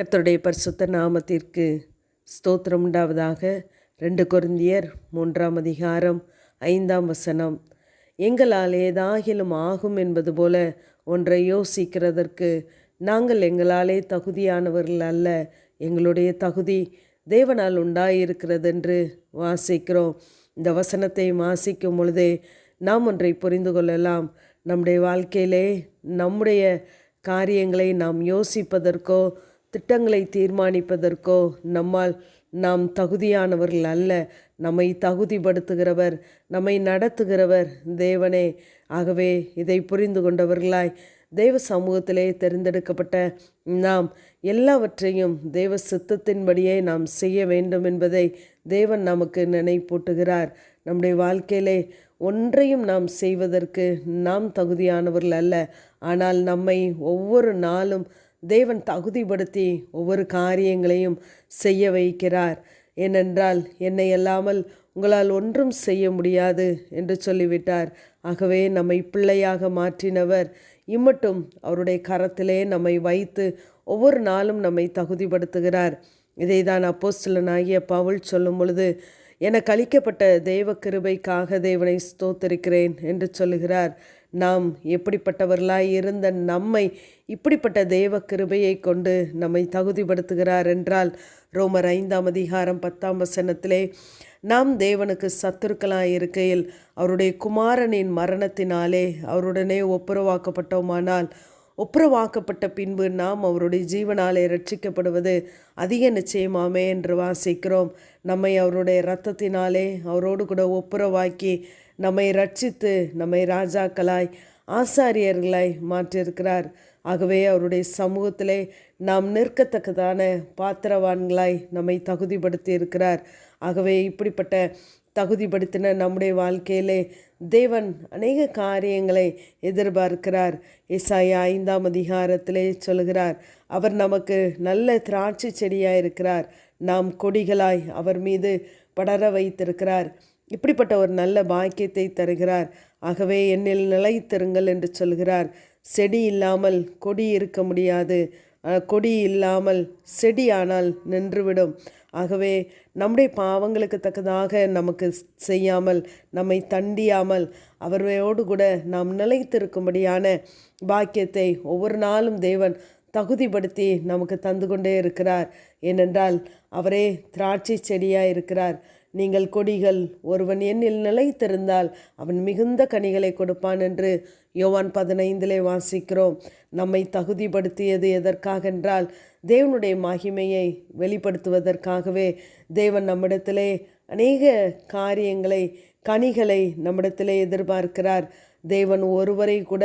கர்த்தருடைய பரிசுத்த நாமத்திற்கு ஸ்தோத்திரம் உண்டாவதாக. ரெண்டு குருந்தியர் மூன்றாம் அதிகாரம் ஐந்தாம் வசனம். எங்களால் ஏதாகிலும் ஆகும் என்பது போல ஒன்றை யோசிக்கிறதற்கு நாங்கள் எங்களாலே தகுதியானவர்கள் அல்ல. எங்களுடைய தகுதி தேவனால் உண்டாயிருக்கிறது என்று வாசிக்கிறோம். இந்த வசனத்தை வாசிக்கும் பொழுதே நாம் ஒன்றை புரிந்து கொள்ளலாம். நம்முடைய வாழ்க்கையிலே நம்முடைய காரியங்களை நாம் யோசிப்பதற்கோ திட்டங்களை தீர்மானிப்பதற்கோ நம்மால் நாம் தகுதியானவர்கள் அல்ல. நம்மை தகுதிப்படுத்துகிறவர் நம்மை நடத்துகிறவர் தேவனே. ஆகவே இதை புரிந்து கொண்டவர்களாய் தெய்வ சமூகத்திலே தெரிந்தெடுக்கப்பட்ட நாம் எல்லாவற்றையும் தெய்வ சித்தத்தின்படியே நாம் செய்ய வேண்டும் என்பதை தேவன் நமக்கு நினைப்பூட்டுகிறார். நம்முடைய வாழ்க்கையிலே ஒன்றையும் நாம் செய்வதற்கு நாம் தகுதியானவர்கள் அல்ல. ஆனால் நம்மை ஒவ்வொரு நாளும் தேவன் தகுதிப்படுத்தி ஒவ்வொரு காரியங்களையும் செய்ய வைக்கிறார். ஏனென்றால் என்னை அல்லாமல் உங்களால் ஒன்றும் செய்ய முடியாது என்று சொல்லிவிட்டார். ஆகவே நம்மை பிள்ளையாக மாற்றினவர். இம்மட்டும் அவருடைய கரத்திலே நம்மை வைத்து ஒவ்வொரு நாளும் நம்மை தகுதிப்படுத்துகிறார். இதை தான் அப்போஸ்தலனாகிய பவுல் சொல்லும் பொழுது எனக்கு அளிக்கப்பட்ட தெய்வ கிருபைக்காக தேவனை ஸ்தோத்திருக்கிறேன் என்று சொல்லுகிறார். நாம் எப்படிப்பட்டவர்களாய் இருந்த நம்மை இப்படிப்பட்ட தெய்வ கிருபையை கொண்டு நம்மை தகுதிப்படுத்துகிறார் என்றால் ரோமர் ஐந்தாம் அதிகாரம் பத்தாம் வசனத்திலே நாம் தேவனுக்கு சத்துருக்களாய் இருக்கையில் அவருடைய குமாரனின் மரணத்தினாலே அவருடனே ஒப்புரவாக்கப்பட்டோமானால் ஒப்புரவாக்கப்பட்ட பின்பு நாம் அவருடைய ஜீவனாலே ரட்சிக்கப்படுவது அதிக நிச்சயமாமே என்று வாசிக்கிறோம். நம்மை அவருடைய இரத்தத்தினாலே அவரோடு கூட ஒப்புரவாக்கி நம்மை ரட்சித்து நம்மை ராஜாக்களாய் ஆசாரியர்களாய் மாற்றியிருக்கிறார். ஆகவே அவருடைய சமூகத்திலே நாம் நிற்கத்தக்கதான பாத்திரவான்களாய் நம்மை தகுதிப்படுத்தி இருக்கிறார் ஆகவே இப்படிப்பட்ட தகுதிப்படுத்தின நம்முடைய வாழ்க்கையிலே தேவன் அநேக காரியங்களை எதிர்பார்க்கிறார். இசாயா ஐந்தாம் அதிகாரத்திலே சொல்கிறார் அவர் நமக்கு நல்ல திராட்சை செடியாக இருக்கிறார் நாம் கொடிகளாய் அவர் மீது படர வைத்திருக்கிறார். இப்படிப்பட்ட ஒரு நல்ல பாக்கியத்தை தருகிறார். ஆகவே என்னில் நிலைத்திருங்கள் என்று சொல்கிறார். செடி இல்லாமல் கொடி இருக்க முடியாது. கொடி இல்லாமல் செடியானால் நின்றுவிடும். ஆகவே நம்முடைய பாவங்களுக்கு தக்கதாக நமக்கு செய்யாமல் நம்மை தண்டியாமல் அவரோடு கூட நாம் நிலைத்திருக்கும்படியான பாக்கியத்தை ஒவ்வொரு நாளும் தேவன் தகுதிப்படுத்தி நமக்கு தந்து கொண்டே இருக்கிறார். ஏனென்றால் அவரே திராட்சை செடியாக இருக்கிறார் நீங்கள் கொடிகள் ஒருவன் என்னில் நிலைத்திருந்தால் அவன் மிகுந்த கனிகளை கொடுப்பான் என்று யோவான் பதினைந்திலே வாசிக்கிறோம். நம்மை தகுதிப்படுத்தியது எதற்காக என்றால் தேவனுடைய மகிமையை வெளிப்படுத்துவதற்காகவே தேவன் நம்மிடத்திலே அநேக காரியங்களை கனிகளை நம்மிடத்திலே எதிர்பார்க்கிறார். தேவன் ஒருவரை கூட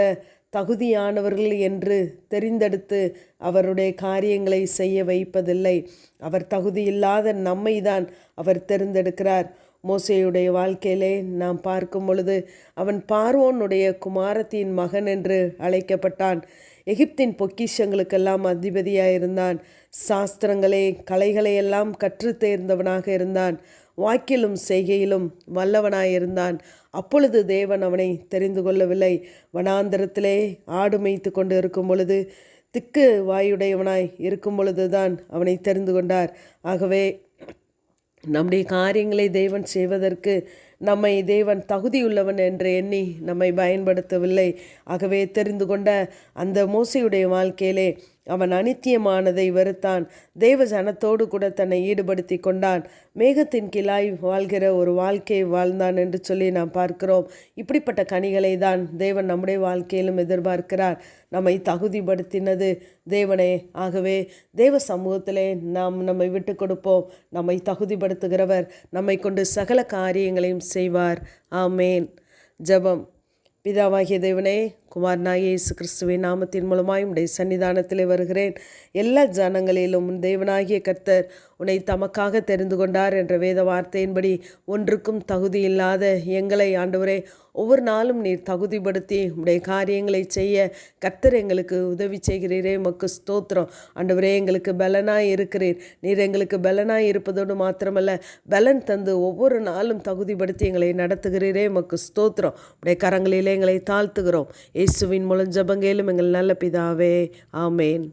தகுதியானவர்கள் என்று தெரிந்தெடுத்து அவருடைய காரியங்களை செய்ய வைப்பதில்லை. அவர் தகுதியில்லாத நம்மை தான் அவர் தெரிந்தெடுக்கிறார். மோசையுடைய வாழ்க்கையிலே நாம் பார்க்கும் பொழுது அவன் பார்வோனுடைய குமாரத்தின் மகன் என்று அழைக்கப்பட்டான். எகிப்தின் பொக்கிஷங்களுக்கெல்லாம் அதிபதியாக இருந்தான் சாஸ்திரங்களே கலைகளை எல்லாம் கற்று தேர்ந்தவனாக இருந்தான். வாக்கிலும் செய்கையிலும் வல்லவனாயிருந்தான். அப்பொழுது தேவன் அவனை தெரிந்து கொள்ளவில்லை. வனாந்தரத்திலே ஆடு மேய்த்து கொண்டு இருக்கும் பொழுது திக்கு வாயுடையவனாய் இருக்கும் பொழுதுதான் அவனை தெரிந்து கொண்டார். ஆகவே நம்முடைய காரியங்களை தேவன் செய்வதற்கு நம்மை தேவன் தகுதியுள்ளவன் என்று எண்ணி நம்மை பயன்படுத்தவில்லை. ஆகவே தெரிந்து கொண்ட அந்த மோசையுடைய வாழ்க்கையிலே அவன் அனித்தியமானதை வெறுத்தான். தேவ ஜனத்தோடு கூட தன்னை ஈடுபடுத்தி கொண்டான். மேகத்தின் கிளாய் வாழ்கிற ஒரு வாழ்க்கையை வாழ்ந்தான் என்று சொல்லி நாம் பார்க்கிறோம். இப்படிப்பட்ட கனிகளை தான் தேவன் நம்முடைய வாழ்க்கையிலும் எதிர்பார்க்கிறார். நம்மை தகுதிப்படுத்தினது தேவனே. ஆகவே தேவ சமூகத்திலே நாம் நம்மை விட்டு கொடுப்போம். நம்மை தகுதிப்படுத்துகிறவர் நம்மை கொண்டு சகல காரியங்களையும் செய்வார். ஆமேன். ஜபம். பிதாவாகிய தேவனே குமாரனாகிய இயேசு கிறிஸ்துவின் நாமத்தின் மூலமாய் உடைய சன்னிதானத்திலே வருகிறேன். எல்லா ஜனங்களிலும் தேவனாகிய கர்த்தர் உன்னை தமக்காக தெரிந்து கொண்டார் என்ற வேத வார்த்தையின்படி ஒன்றுக்கும் தகுதி இல்லாத எங்களை ஆண்டவரே ஒவ்வொரு நாளும் நீர் தகுதிப்படுத்தி உடைய காரியங்களை செய்ய கர்த்தர் எங்களுக்கு உதவி செய்கிறீரே. மக்கு ஸ்தோத்திரம். ஆண்டவரே எங்களுக்கு பலனாய் இருக்கிறீர். நீர் எங்களுக்கு பலனாய் இருப்பதோடு மாத்திரமல்ல பலன் தந்து ஒவ்வொரு நாளும் தகுதிப்படுத்தி எங்களை நடத்துகிறீரே. மக்கு ஸ்தோத்திரம். உடைய கரங்களிலே எங்களை தாழ்த்துகிறோம். இயேசுவின் மூலம் ஜபங்கேலும் எங்கள் நல்ல பிதாவே. ஆமேன்.